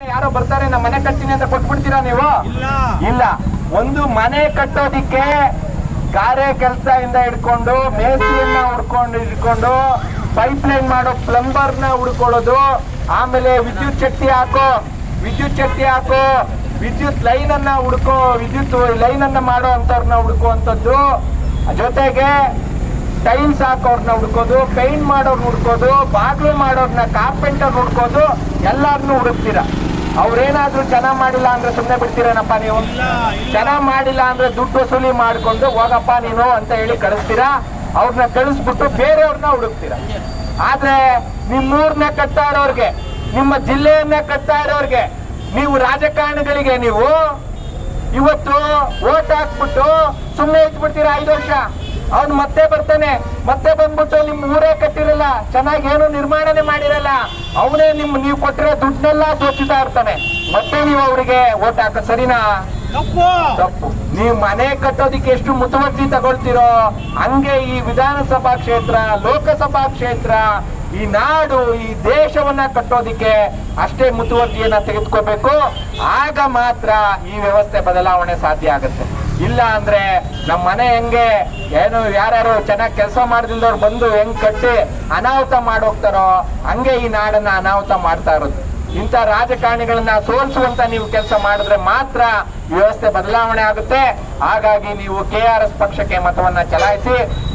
ಯಾರೋ ಬರ್ತಾರೆ ನಮ್ಮ ಮನೆ ಕಟ್ತೀನಿ ಅಂತ ಕೊಟ್ಬಿಡ್ತೀರಾ ನೀವು? ಇಲ್ಲ. ಒಂದು ಮನೆ ಕಟ್ಟೋದಿಕ್ಕೆ ಗಾರೆ ಕೆಲಸದಿಂದ ಹಿಡ್ಕೊಂಡು ಮೇಸ್ತ್ರಿಯನ್ನ ಹುಡ್ಕೊಂಡು ಹಿಡ್ಕೊಂಡು ಪೈಪ್ ಲೈನ್ ಮಾಡೋ ಪ್ಲಂಬರ್ನ ಹುಡ್ಕೊಳ್ಳೋದು ಆಮೇಲೆ ವಿದ್ಯುತ್ ಶಕ್ತಿ ಹಾಕೋ ವಿದ್ಯುತ್ ಶಕ್ತಿ ಹಾಕೋ ವಿದ್ಯುತ್ ಲೈನ್ ಅನ್ನ ಹುಡ್ಕೋ ವಿದ್ಯುತ್ ಲೈನ್ ಅನ್ನ ಮಾಡೋ ಅಂತವ್ರನ್ನ ಹುಡ್ಕೋಂಥದ್ದು ಜೊತೆಗೆ ಟೈಲ್ಸ್ ಹಾಕೋರ್ನ ಹುಡ್ಕೋದು ಪೇಂಟ್ ಮಾಡೋರ್ನ ಹುಡ್ಕೋದು ಬಾಗ್ಲು ಮಾಡೋರ್ನ ಕಾರ್ಪೆಂಟರ್ ಹುಡ್ಕೋದು ಎಲ್ಲಾರನ್ನೂ ಹುಡುಕ್ತೀರಾ? ಅವ್ರೇನಾದ್ರೂ ಚೆನ್ನಾಗಿ ಮಾಡಿಲ್ಲ ಅಂದ್ರೆ ಸುಮ್ಮನೆ ಬಿಡ್ತೀರೇನಪ್ಪ ನೀವು? ಚೆನ್ನಾಗಿ ಮಾಡಿಲ್ಲ ಅಂದ್ರೆ ದುಡ್ಡು ವಸೂಲಿ ಮಾಡಿಕೊಂಡು, ಹೋಗಪ್ಪ ನೀನು ಅಂತ ಹೇಳಿ ಕಳಿಸ್ತೀರಾ ಅವ್ರನ್ನ ಕಳಿಸ್ಬಿಟ್ಟು ಬೇರೆಯವ್ರನ್ನ ಹುಡುಕ್ತೀರಾ? ಆದ್ರೆ ನಿಮ್ಮೂರನೇ ಕಟ್ತಾ ಇರೋರ್ಗೆ, ನಿಮ್ಮ ಜಿಲ್ಲೆಯನ್ನ ಕಟ್ತಾ ಇರೋರ್ಗೆ, ನೀವು ರಾಜಕಾರಣಿಗಳಿಗೆ ನೀವು ಇವತ್ತು ಓಟ್ ಹಾಕ್ಬಿಟ್ಟು ಸುಮ್ಮನೆ ಇಟ್ಬಿಡ್ತೀರಾ ಐದು ವರ್ಷ? ಅವ್ನು ಮತ್ತೆ ಬರ್ತಾನೆ. ಮತ್ತೆ ಬಂದ್ಬಿಟ್ಟು ನಿಮ್ ಊರೇ ಕಟ್ಟಿರಲ್ಲ ಚೆನ್ನಾಗಿ ಏನು ನಿರ್ಮಾಣನೆ ಮಾಡಿರಲ್ಲ. ಅವನೇ ನಿಮ್ ನೀವು ಕೊಟ್ಟಿರೋ ದುಡ್ಡನ್ನೆಲ್ಲ ದೋಚಿತಾ ಇರ್ತಾನೆ. ಮತ್ತೆ ನೀವು ಅವರಿಗೆ ಓಟ್ ಹಾಕ ಸರಿನಾ? ತಪ್ಪು. ತಪ್ಪು. ನೀವು ಮನೆ ಕಟ್ಟೋದಿಕ್ಕೆ ಎಷ್ಟು ಮುತುವರ್ಜಿ ತಗೊಳ್ತಿರೋ ಹಂಗೆ ಈ ವಿಧಾನಸಭಾ ಕ್ಷೇತ್ರ ಲೋಕಸಭಾ ಕ್ಷೇತ್ರ ಈ ನಾಡು ಈ ದೇಶವನ್ನ ಕಟ್ಟೋದಿಕ್ಕೆ ಅಷ್ಟೇ ಮುತುವರ್ಜಿಯನ್ನ ತೆಗೆದುಕೋಬೇಕು. ಆಗ ಮಾತ್ರ ಈ ವ್ಯವಸ್ಥೆ ಬದಲಾವಣೆ ಸಾಧ್ಯ ಆಗುತ್ತೆ. ಇಲ್ಲ ಅಂದ್ರೆ ನಮ್ಮ ಮನೆ ಹೆಂಗೆ? ಏನು ಯಾರು ಚೆನ್ನಾಗಿ ಕೆಲಸ ಮಾಡ್ದಿಲ್ದವ್ರು ಬಂದು ಹೆಂಗ್ ಕಟ್ಟಿ ಅನಾಹುತ ಮಾಡೋಗ್ತಾರೋ ಹಂಗೆ ಈ ನಾಡನ್ನ ಅನಾಹುತ ಮಾಡ್ತಾ ಇರೋದು. ಇಂಥ ರಾಜಕಾರಣಿಗಳನ್ನ ಸೋಲಿಸುವಂತ ನೀವು ಕೆಲಸ ಮಾಡಿದ್ರೆ ಮಾತ್ರ ವ್ಯವಸ್ಥೆ ಬದಲಾವಣೆ ಆಗುತ್ತೆ. ಹಾಗಾಗಿ ನೀವು ಕೆ ಪಕ್ಷಕ್ಕೆ ಮತವನ್ನ ಚಲಾಯಿಸಿ.